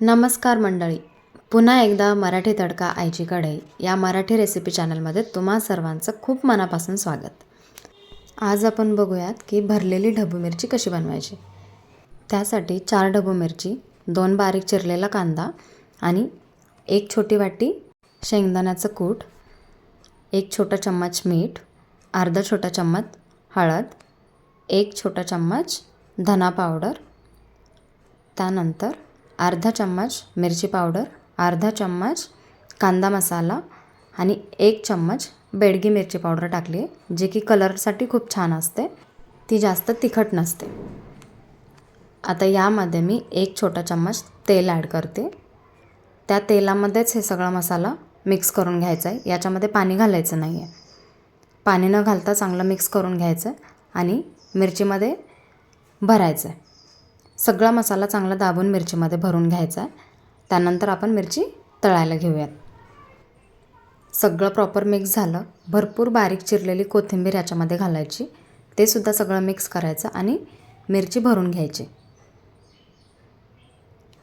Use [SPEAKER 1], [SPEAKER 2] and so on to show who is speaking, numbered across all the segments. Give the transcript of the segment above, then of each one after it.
[SPEAKER 1] नमस्कार मंडळी. पुन्हा एकदा मराठी तडका आईची कढई या मराठी रेसिपी चॅनलमध्ये तुम्हा सर्वांचं खूप मनापासून स्वागत. आज आपण बघूयात की भरलेली ढबू मिरची कशी बनवायची? त्यासाठी चार ढबू मिरची दोन बारीक चिरलेला कांदा आणि एक छोटी वाटी शेंगदाण्याचं कूट एक छोटा चम्मच मीठ अर्धा छोटा चम्मच हळद एक छोटा चम्मच धना पावडर त्यानंतर अर्धा चम्मच मिरची पावडर अर्धा चम्मच कांदा मसाला आणि एक चम्मच बेडगी मिरची पावडर टाकली आहे जे की कलरसाठी खूप छान असते. ती जास्त तिखट नसते. आता यामध्ये मी एक छोटा चम्मच तेल ॲड करते. त्या तेलामध्येच हे सगळा मसाला मिक्स करून घ्यायचा आहे. याच्यामध्ये पाणी घालायचं नाही आहे. पाणी न घालता चांगलं मिक्स करून घ्यायचं आहे आणि मिरचीमध्ये भरायचं आहे. सगळा मसाला चांगला दाबून मिरचीमध्ये भरून घ्यायचा आहे. त्यानंतर आपण मिरची तळायला घेऊयात. सगळं प्रॉपर मिक्स झालं. भरपूर बारीक चिरलेली कोथिंबीर याच्यामध्ये घालायची. ते सुद्धा सगळं मिक्स करायचं आणि मिरची भरून घ्यायची.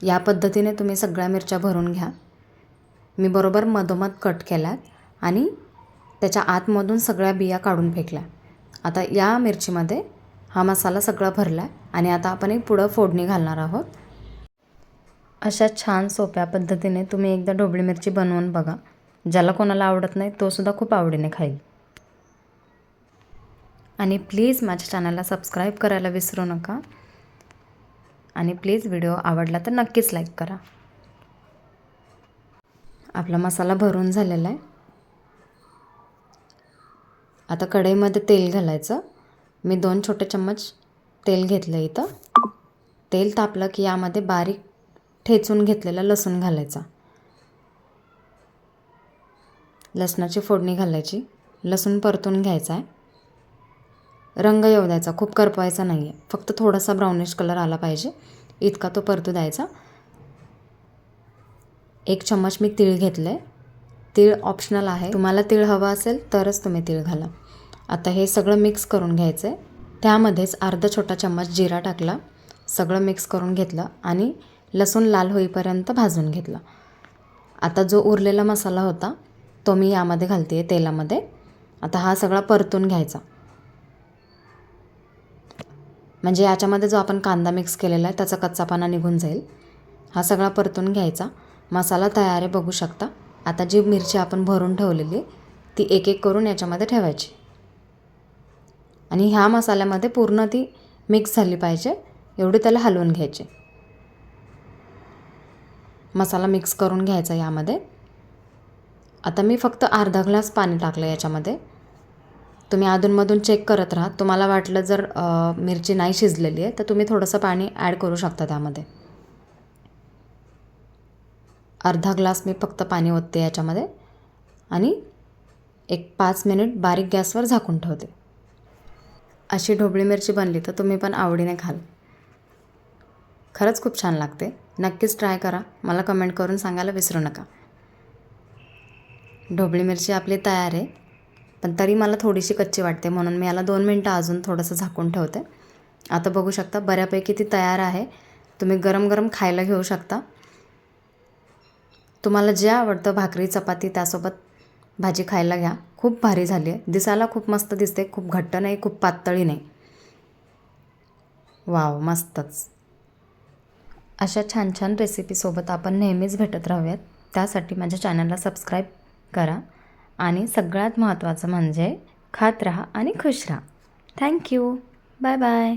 [SPEAKER 1] या पद्धतीने तुम्ही सगळ्या मिरच्या भरून घ्या. मी बरोबर मधोमध कट केल्यात आणि त्याच्या आतमधून सगळ्या बिया काढून फेकल्या. आता या मिरचीमध्ये हा मसाला सगळा भरला आहे आणि आता आपण एक पुढं फोडणी घालणार आहोत. अशा छान सोप्या पद्धतीने तुम्ही एकदा ढोबळी मिरची बनवून बघा. ज्याला कोणाला आवडत नाही तोसुद्धा खूप आवडीने खाईल. आणि प्लीज माझ्या चॅनलला सबस्क्राईब करायला विसरू नका. आणि प्लीज व्हिडिओ आवडला तर नक्कीच लाईक करा. आपला मसाला भरून झालेला आहे. आता कढईमध्ये तेल घालायचं. मी दोन छोटे चम्मच तेल घेतलं इथं. तेल तापलं की यामध्ये बारीक ठेचून घेतलेला लसूण घालायचा. लसणाची फोडणी घालायची. लसूण परतून घ्यायचा आहे. रंग येऊ द्यायचा. खूप करपवायचा नाही आहे फक्त थोडासा ब्राउनिश कलर आला पाहिजे. इतका तो परतू द्यायचा. एक चम्मच मी तीळ घेतलं आहे तीळ ऑप्शनल आहे. तुम्हाला तीळ हवं असेल तरच तुम्ही तीळ घाला. आता हे सगळं मिक्स करून घ्यायचं आहे त्यामध्येच अर्धा छोटा चम्मच जिरा टाकला सगळं मिक्स करून घेतलं आणि लसूण लाल होईपर्यंत भाजून घेतलं. आता जो उरलेला मसाला होता तो मी यामध्ये घालते आहे तेलामध्ये. आता हा सगळा परतून घ्यायचा. म्हणजे याच्यामध्ये जो आपण कांदा मिक्स केलेला आहे त्याचा कच्चापाना निघून जाईल. हा सगळा परतून घ्यायचा. मसाला तयार आहे बघू शकता. आता जी मिरची आपण भरून ठेवलेली ती एक एक करून याच्यामध्ये ठेवायची. आणि ह्या मसाल्यामध्ये पूर्ण ती मिक्स झाली पाहिजे. एवढी त्याला हलवून घ्यायची. मसाला मिक्स करून घ्यायचा यामध्ये. आता मी फक्त अर्धा ग्लास पाणी टाकलं याच्यामध्ये. तुम्ही अधूनमधून चेक करत राहा. तुम्हाला वाटलं जर मिरची नाही शिजलेली आहे तर तुम्ही थोडंसं पाणी ॲड करू शकता त्यामध्ये. अर्धा ग्लास मी फक्त पाणी ओतते याच्यामध्ये. आणि एक पाच मिनिट बारीक गॅसवर झाकून ठेवते. अशी ढोबळी मिरची बनली तर तुम्ही पण आवडीने खाल. खरंच खूप छान लागते. नक्कीच ट्राय करा. मला कमेंट करून सांगायला विसरू नका. ढोबळी मिरची आपली तयार आहे. पण तरी मला थोडीशी कच्ची वाटते. म्हणून मी याला दोन मिनटं अजून थोडंसं झाकून ठेवते. आता बघू शकता बऱ्यापैकी ती तयार आहे. तुम्ही गरम गरम खायला घेऊ शकता. तुम्हाला जे आवडतं भाकरी चपाती त्यासोबत भाजी खायला घ्या. खूप भारी झाली आहे. दिसायला खूप मस्त दिसते. खूप घट्ट नाही खूप पातळी नाही. वाव मस्तच. अशा छान छान रेसिपीसोबत आपण नेहमीच भेटत राहूयात. त्यासाठी माझ्या चॅनलला सबस्क्राईब करा. आणि सगळ्यात महत्त्वाचं म्हणजे खात राहा आणि खुश राहा. Thank you bye bye